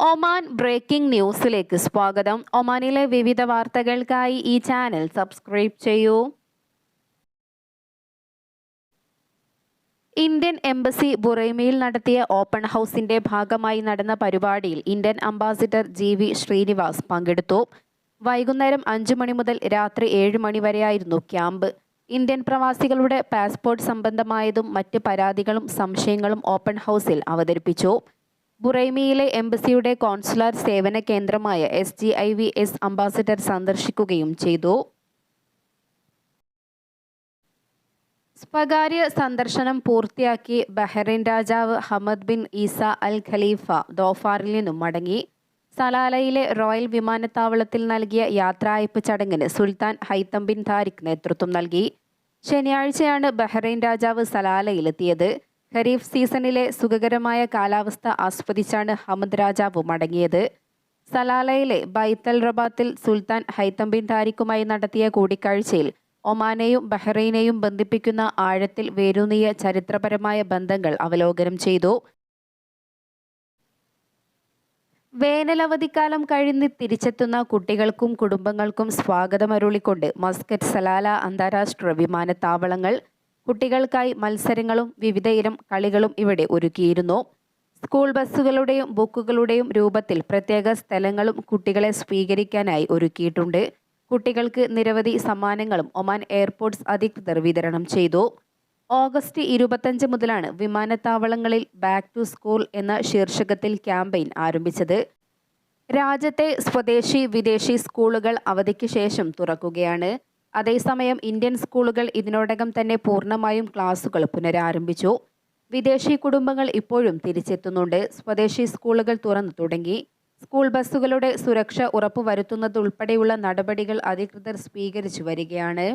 Oman breaking ന്യൂസിലേക്ക് സ്വാഗതം. ഒമാനിലെ വിവിധ വാർത്തകൾക്കായി ഈ ചാനൽ സബ്സ്ക്രൈബ് ചെയ്യൂ. ഇന്ത്യൻ എംബസി ബുറൈമയിൽ നടത്തിയ ഓപ്പൺ ഹൗസിന്റെ ഭാഗമായി നടന്ന പരിപാടിയിൽ Indian ambassador G V Srinivas പങ്കെടുത്തു. വൈകുന്നേരം അഞ്ചു മണി മുതൽ രാത്രി ഏഴ് മണി വരെയായിരുന്നു ക്യാമ്പ്. ഇന്ത്യൻ പ്രവാസികളുടെ പാസ്പോർട്ട് സംബന്ധമായതും മറ്റ് പരാതികളും സംശയങ്ങളും ഓപ്പൺ ഹൗസിൽ അവതരിപ്പിച്ചു. ബുറൈമിയിലെ എംബസിയുടെ കോൺസുലാർ സേവന കേന്ദ്രമായ S G I V S ambassador സന്ദർശിക്കുകയും ചെയ്തു. സ്വകാര്യ സന്ദർശനം പൂർത്തിയാക്കി ബഹ്റൈൻ രാജാവ് Hamad bin Isa Al Khalifa ദോഫാറിൽ നിന്നും മടങ്ങി. സലാലയിലെ റോയൽ വിമാനത്താവളത്തിൽ നൽകിയ യാത്രായപ്പ് ചടങ്ങിന് സുൽത്താൻ ഹൈത്തം ബിൻ താരിഖ് നേതൃത്വം നൽകി. ശനിയാഴ്ചയാണ് ബഹ്റൈൻ രാജാവ് സലാലയിലെത്തിയത്. ഖരീഫ് സീസണിലെ സുഖകരമായ കാലാവസ്ഥ ആസ്വദിച്ചാണ് ഹമദ് രാജാവ് മടങ്ങിയത് സലാലയിലെ ബൈത്തൽ റബാത്തിൽ സുൽത്താൻ ഹൈത്തം ബിൻ താരിഖുമായി നടത്തിയ കൂടിക്കാഴ്ചയിൽ ഒമാനെയും ബഹ്റൈനെയും ബന്ധിപ്പിക്കുന്ന ആഴത്തിൽ വേരൂന്നിയ ചരിത്രപരമായ ബന്ധങ്ങൾ അവലോകനം ചെയ്തു. വേനലവധിക്കാലം കഴിഞ്ഞ് തിരിച്ചെത്തുന്ന കുട്ടികൾക്കും കുടുംബങ്ങൾക്കും സ്വാഗതമരുളിക്കൊണ്ട് മസ്കറ്റ് സലാല അന്താരാഷ്ട്ര വിമാനത്താവളങ്ങൾ കുട്ടികൾക്കായി മത്സരങ്ങളും വിവിധയിനം കളികളും ഇവിടെ ഒരുക്കിയിരുന്നു. സ്കൂൾ ബസ്സുകളുടെയും ബുക്കുകളുടെയും രൂപത്തിൽ പ്രത്യേക സ്ഥലങ്ങളും കുട്ടികളെ സ്വീകരിക്കാനായി ഒരുക്കിയിട്ടുണ്ട്. കുട്ടികൾക്ക് നിരവധി സമ്മാനങ്ങളും ഒമാൻ എയർപോർട്ട്സ് അധികൃതർ വിതരണം ചെയ്തു. ഓഗസ്റ്റ് ഇരുപത്തഞ്ച് മുതലാണ് വിമാനത്താവളങ്ങളിൽ ബാക്ക് ടു സ്കൂൾ എന്ന ശീർഷകത്തിൽ ക്യാമ്പയിൻ ആരംഭിച്ചത്. രാജ്യത്തെ സ്വദേശി വിദേശി സ്കൂളുകൾ അവധിക്ക് ശേഷം തുറക്കുകയാണ്. അതേസമയം ഇന്ത്യൻ സ്കൂളുകൾ ഇതിനോടകം തന്നെ പൂർണമായും ക്ലാസുകൾ പുനരാരംഭിച്ചു. വിദേശി കുടുംബങ്ങൾ ഇപ്പോഴും തിരിച്ചെത്തുന്നുണ്ട്. സ്വദേശി സ്കൂളുകൾ തുറന്നു തുടങ്ങി. സ്കൂൾ ബസ്സുകളുടെ സുരക്ഷ ഉറപ്പുവരുത്തുന്നതുൾപ്പെടെയുള്ള നടപടികൾ അധികൃതർ സ്വീകരിച്ചു വരികയാണ്.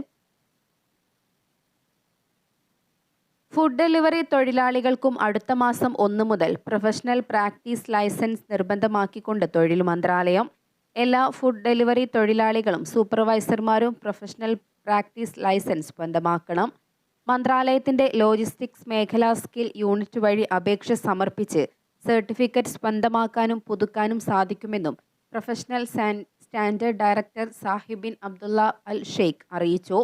ഫുഡ് ഡെലിവറി തൊഴിലാളികൾക്കും അടുത്ത മാസം ഒന്നു മുതൽ പ്രൊഫഷണൽ പ്രാക്ടീസ് ലൈസൻസ് നിർബന്ധമാക്കിക്കൊണ്ട് തൊഴിൽ മന്ത്രാലയം എല്ലാ ഫുഡ് ഡെലിവറി തൊഴിലാളികളും സൂപ്പർവൈസർമാരും പ്രൊഫഷണൽ പ്രാക്ടീസ് ലൈസൻസ് സ്വന്തമാക്കണം മന്ത്രാലയത്തിന്റെ ലോജിസ്റ്റിക്സ് മേഖലാ സ്കിൽ യൂണിറ്റ് വഴി അപേക്ഷ സമർപ്പിച്ച് സർട്ടിഫിക്കറ്റ് സ്വന്തമാക്കാനും പുതുക്കാനും സാധിക്കുമെന്നും professional standard director സാഹിബിൻ Abdullah Al Sheikh അറിയിച്ചു.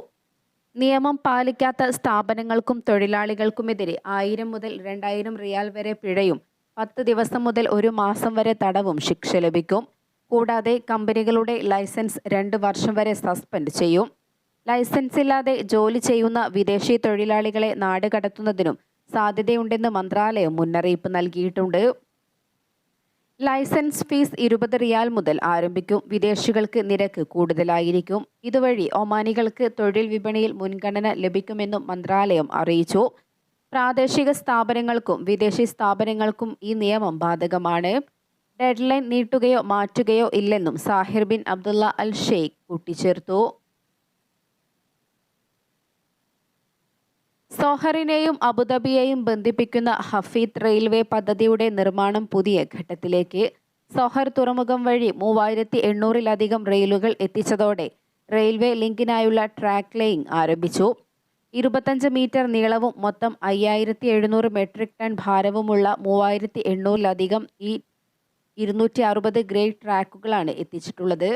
നിയമം പാലിക്കാത്ത സ്ഥാപനങ്ങൾക്കും തൊഴിലാളികൾക്കുമെതിരെ ആയിരം മുതൽ രണ്ടായിരം റിയാൽ വരെ പിഴയും പത്ത് ദിവസം മുതൽ ഒരു മാസം വരെ തടവും ശിക്ഷ ലഭിക്കും. കൂടാതെ കമ്പനികളുടെ ലൈസൻസ് രണ്ട് വർഷം വരെ സസ്പെൻഡ് ചെയ്യും. ലൈസൻസ് ഇല്ലാതെ ജോലി ചെയ്യുന്ന വിദേശി തൊഴിലാളികളെ നാട് കടത്തുന്നതിനും സാധ്യതയുണ്ടെന്ന് മന്ത്രാലയം മുന്നറിയിപ്പ് നൽകിയിട്ടുണ്ട്. ലൈസൻസ് ഫീസ് ഇരുപത് റിയാൽ മുതൽ ആരംഭിക്കും. വിദേശികൾക്ക് നിരക്ക് കൂടുതലായിരിക്കും. ഇതുവഴി ഒമാനികൾക്ക് തൊഴിൽ വിപണിയിൽ മുൻഗണന ലഭിക്കുമെന്നും മന്ത്രാലയം അറിയിച്ചു. പ്രാദേശിക സ്ഥാപനങ്ങൾക്കും വിദേശി സ്ഥാപനങ്ങൾക്കും ഈ നിയമം ബാധകമാണ്. ഡെഡ്ലൈൻ നീട്ടുകയോ മാറ്റുകയോ ഇല്ലെന്നും Zahir bin Abdullah Al Sheikh കൂട്ടിച്ചേർത്തു. സോഹറിനെയും അബുദാബിയെയും ബന്ധിപ്പിക്കുന്ന ഹഫീദ് റെയിൽവേ പദ്ധതിയുടെ നിർമ്മാണം പുതിയ ഘട്ടത്തിലേക്ക്. സോഹർ തുറമുഖം വഴി മൂവായിരത്തി എണ്ണൂറിലധികം റെയിലുകൾ എത്തിച്ചതോടെ റെയിൽവേ ലിങ്കിനായുള്ള ട്രാക്ക് ലേയിങ് ആരംഭിച്ചു. ഇരുപത്തഞ്ച് മീറ്റർ നീളവും മൊത്തം അയ്യായിരത്തി എഴുന്നൂറ് മെട്രിക് ടൺ ഭാരവുമുള്ള മൂവായിരത്തി എണ്ണൂറിലധികം ഈ ഇരുന്നൂറ്റി അറുപത് ഗ്രേഡ് ട്രാക്കുകളാണ് എത്തിച്ചിട്ടുള്ളത്.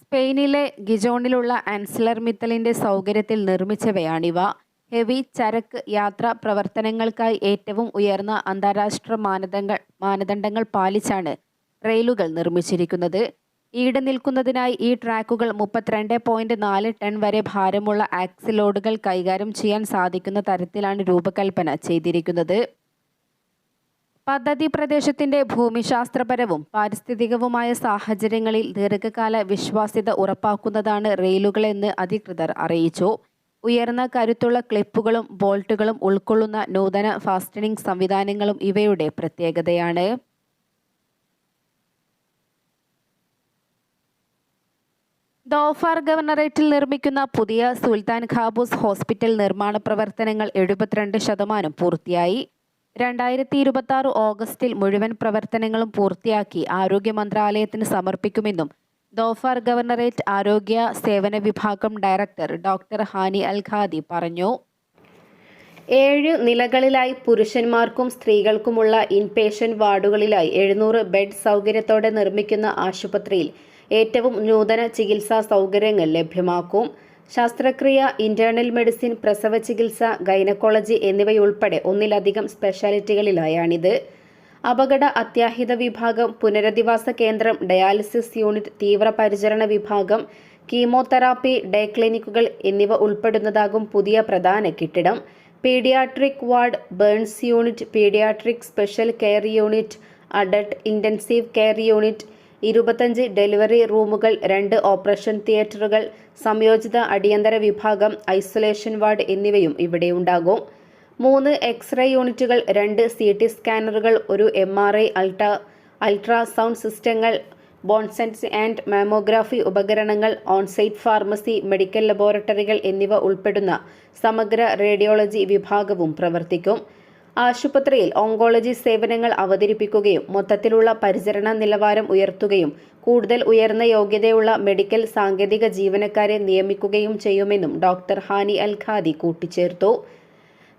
സ്പെയിനിലെ ഗിജോണിലുള്ള ആൻസലർ മിത്തലിന്റെ സൗകര്യത്തിൽ നിർമ്മിച്ചവയാണിവ. ഹെവി ചരക്ക് യാത്രാ പ്രവർത്തനങ്ങൾക്കായി ഏറ്റവും ഉയർന്ന അന്താരാഷ്ട്ര മാനദണ്ഡങ്ങൾ മാനദണ്ഡങ്ങൾ പാലിച്ചാണ് റെയിലുകൾ നിർമ്മിച്ചിരിക്കുന്നത്. ഈട് നിൽക്കുന്നതിനായി ഈ ട്രാക്കുകൾ മുപ്പത്തിരണ്ട് പോയിന്റ് നാല് ടൺ വരെ ഭാരമുള്ള ആക്സിലോഡുകൾ കൈകാര്യം ചെയ്യാൻ സാധിക്കുന്ന തരത്തിലാണ് രൂപകൽപ്പന ചെയ്തിരിക്കുന്നത്. പദ്ധതി പ്രദേശത്തിന്റെ ഭൂമിശാസ്ത്രപരവും പാരിസ്ഥിതികവുമായ സാഹചര്യങ്ങളിൽ ദീർഘകാല വിശ്വാസ്യത ഉറപ്പാക്കുന്നതാണ് റെയിലുകളെന്ന് അധികൃതർ അറിയിച്ചു. ഉയർന്ന കരുത്തുള്ള ക്ലിപ്പുകളും ബോൾട്ടുകളും ഉൾക്കൊള്ളുന്ന നൂതന ഫാസ്റ്റനിംഗ് സംവിധാനങ്ങളും ഇവയുടെ പ്രത്യേകതയാണ്. ദോഫാർ ഗവർണറേറ്റിൽ നിർമ്മിക്കുന്ന പുതിയ സുൽത്താൻ ഖാബൂസ് ഹോസ്പിറ്റൽ നിർമ്മാണ പ്രവർത്തനങ്ങൾ എഴുപത്തിരണ്ട് ശതമാനം പൂർത്തിയായി. രണ്ടായിരത്തി ഇരുപത്തി ആറ് ഓഗസ്റ്റിൽ മുഴുവൻ പ്രവർത്തനങ്ങളും പൂർത്തിയാക്കി ആരോഗ്യ മന്ത്രാലയത്തിന് സമർപ്പിക്കുമെന്നും ദോഫാർ ഗവർണറേറ്റ് ആരോഗ്യ സേവന വിഭാഗം director doctor Hani Al Qadi പറഞ്ഞു. ഏഴ് നിലകളിലായി പുരുഷന്മാർക്കും സ്ത്രീകൾക്കുമുള്ള ഇൻപേഷ്യന്റ് വാർഡുകളിലായി എഴുന്നൂറ് ബെഡ് സൗകര്യത്തോടെ നിർമ്മിക്കുന്ന ആശുപത്രിയിൽ ഏറ്റവും നൂതന ചികിത്സാ സൗകര്യങ്ങൾ ലഭ്യമാക്കും. ശസ്ത്രക്രിയ ഇന്റേണൽ മെഡിസിൻ പ്രസവ ചികിത്സ ഗൈനക്കോളജി എന്നിവയുൾപ്പെടെ ഒന്നിലധികം സ്പെഷ്യാലിറ്റികളിലായാണിത് അപകട അത്യാഹിത വിഭാഗം പുനരധിവാസ കേന്ദ്രം ഡയാലിസിസ് യൂണിറ്റ് തീവ്രപരിചരണ വിഭാഗം കീമോതെറാപ്പി ഡേ ക്ലിനിക്കുകൾ എന്നിവ ഉൾപ്പെടുന്നതാകും പുതിയ പ്രധാന കെട്ടിടം. Paediatric ward burns unit paediatric special care unit adult intensive care unit ഇരുപത്തഞ്ച് ഡെലിവറി റൂമുകൾ രണ്ട് ഓപ്പറേഷൻ തിയേറ്ററുകൾ സംയോജിത അടിയന്തര വിഭാഗം ഐസൊലേഷൻ വാർഡ് എന്നിവയും ഇവിടെ ഉണ്ടാകും. മൂന്ന് എക്സ്റേ യൂണിറ്റുകൾ രണ്ട് സി ടി സ്കാനറുകൾ ഒരു M R I ultra ultrasound സിസ്റ്റങ്ങൾ ബോൺസെൻസ് ആൻഡ് മാമോഗ്രാഫി ഉപകരണങ്ങൾ ഓൺസൈറ്റ് ഫാർമസി മെഡിക്കൽ ലബോറട്ടറികൾ എന്നിവ ഉൾപ്പെടുന്ന സമഗ്ര റേഡിയോളജി വിഭാഗവും പ്രവർത്തിക്കും. ആശുപത്രിയിൽ ഓങ്കോളജി സേവനങ്ങൾ അവതരിപ്പിക്കുകയും മൊത്തത്തിലുള്ള പരിചരണ നിലവാരം ഉയർത്തുകയും കൂടുതൽ ഉയർന്ന യോഗ്യതയുള്ള മെഡിക്കൽ സാങ്കേതിക ജീവനക്കാരെ നിയമിക്കുകയും ചെയ്യുമെന്നും ഡോക്ടർ ഹാനി അൽ ഖാദി കൂട്ടിച്ചേർത്തു.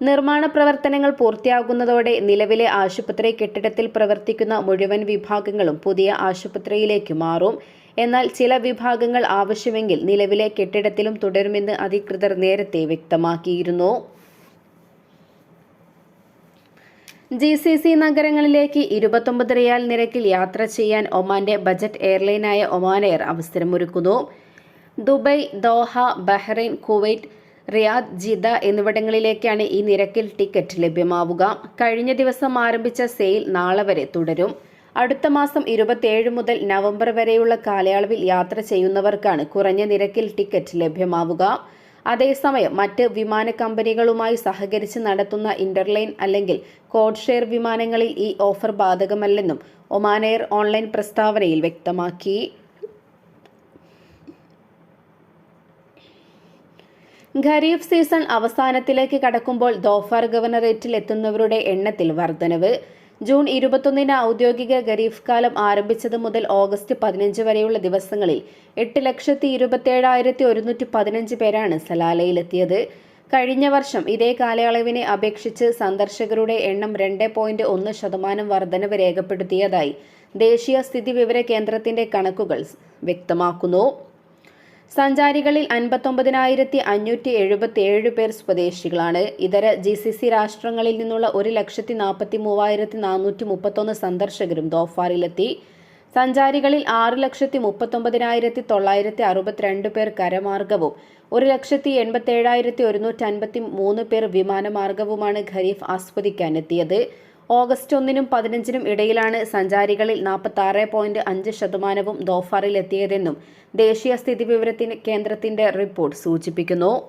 നിർമ്മാണ പ്രവർത്തനങ്ങൾ പൂർത്തിയാകുന്നതോടെ നിലവിലെ ആശുപത്രി കെട്ടിടത്തിൽ പ്രവർത്തിക്കുന്ന മുഴുവൻ വിഭാഗങ്ങളും പുതിയ ആശുപത്രിയിലേക്ക് മാറും. എന്നാൽ ചില വിഭാഗങ്ങൾ ആവശ്യമെങ്കിൽ നിലവിലെ കെട്ടിടത്തിലും തുടരുമെന്ന് അധികൃതർ നേരത്തെ വ്യക്തമാക്കിയിരുന്നു. ജി സി സി നഗരങ്ങളിലേക്ക് ഇരുപത്തൊമ്പത് റിയാൽ നിരക്കിൽ യാത്ര ചെയ്യാൻ ഒമാന്റെ ബജറ്റ് എയർലൈനായ Oman air അവസരമൊരുക്കുന്നു. Dubai Doha Bahrain Kuwait Riyadh Jeddah എന്നിവിടങ്ങളിലേക്കാണ് ഈ നിരക്കിൽ ടിക്കറ്റ് ലഭ്യമാവുക. കഴിഞ്ഞ ദിവസം ആരംഭിച്ച സെയിൽ നാളെ വരെ തുടരും. അടുത്ത മാസം ഇരുപത്തിയേഴ് മുതൽ നവംബർ വരെയുള്ള കാലയളവിൽ യാത്ര ചെയ്യുന്നവർക്കാണ് കുറഞ്ഞ നിരക്കിൽ ടിക്കറ്റ് ലഭ്യമാവുക. അതേസമയം മറ്റ് വിമാന കമ്പനികളുമായി സഹകരിച്ച് നടത്തുന്ന ഇന്റർലൈൻ അല്ലെങ്കിൽ കോഡ് ഷെയർ വിമാനങ്ങളിൽ ഈ ഓഫർ ബാധകമല്ലെന്നും ഒമാൻ എയർ ഓൺലൈൻ പ്രസ്താവനയിൽ വ്യക്തമാക്കി. ഖരീഫ് സീസൺ അവസാനത്തിലേക്ക് കടക്കുമ്പോൾ ദോഫാർ ഗവർണറേറ്റിൽ എത്തുന്നവരുടെ എണ്ണത്തിൽ വർധനവ്. ജൂൺ ഇരുപത്തൊന്നിന് ഔദ്യോഗിക ഖരീഫ് കാലം ആരംഭിച്ചത് മുതൽ ഓഗസ്റ്റ് പതിനഞ്ച് വരെയുള്ള ദിവസങ്ങളിൽ എട്ട് ലക്ഷത്തി ഇരുപത്തേഴായിരത്തി ഒരുന്നൂറ്റി പതിനഞ്ച് പേരാണ് സലാലയിലെത്തിയത്. കഴിഞ്ഞ വർഷം ഇതേ കാലയളവിനെ അപേക്ഷിച്ച് സന്ദർശകരുടെ എണ്ണം രണ്ട് പോയിന്റ് ഒന്ന് ശതമാനം വർധനവ് രേഖപ്പെടുത്തിയതായി ദേശീയ സ്ഥിതി വിവര കേന്ദ്രത്തിന്റെ കണക്കുകൾ വ്യക്തമാക്കുന്നു. സഞ്ചാരികളിൽ അൻപത്തൊമ്പതിനായിരത്തി അഞ്ഞൂറ്റി എഴുപത്തി ഏഴ് പേർ സ്വദേശികളാണ്. ഇതര ജി സി സി രാഷ്ട്രങ്ങളിൽ നിന്നുള്ള ഒരു ലക്ഷത്തി നാൽപ്പത്തി മൂവായിരത്തി നാനൂറ്റി മുപ്പത്തൊന്ന് സന്ദർശകരും ദോഫാറിലെത്തി. സഞ്ചാരികളിൽ ആറ് ലക്ഷത്തി മുപ്പത്തൊമ്പതിനായിരത്തി തൊള്ളായിരത്തി അറുപത്തിരണ്ട് പേർ കരമാർഗവും ഒരു ലക്ഷത്തി എൺപത്തേഴായിരത്തി ഒരുന്നൂറ്റി അൻപത്തി മൂന്ന് പേർ വിമാനമാർഗവുമാണ് ഖരീഫ് ആസ്വദിക്കാനെത്തിയത്. ഓഗസ്റ്റ് ഒന്നിനും പതിനഞ്ചിനും ഇടയിലാണ് സഞ്ചാരികളിൽ നാൽപ്പത്തി പോയിന്റ് അഞ്ച് ശതമാനവും ദോഫാറിൽ എത്തിയതെന്നും ദേശീയ സ്ഥിതിവിവരത്തിന് കേന്ദ്രത്തിന്റെ റിപ്പോർട്ട് സൂചിപ്പിക്കുന്നു.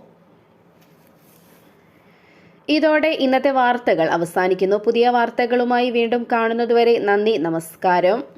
ഇതോടെ ഇന്നത്തെ വാർത്തകൾ അവസാനിക്കുന്നു. പുതിയ വാർത്തകളുമായി വീണ്ടും കാണുന്നതുവരെ നന്ദി നമസ്കാരം.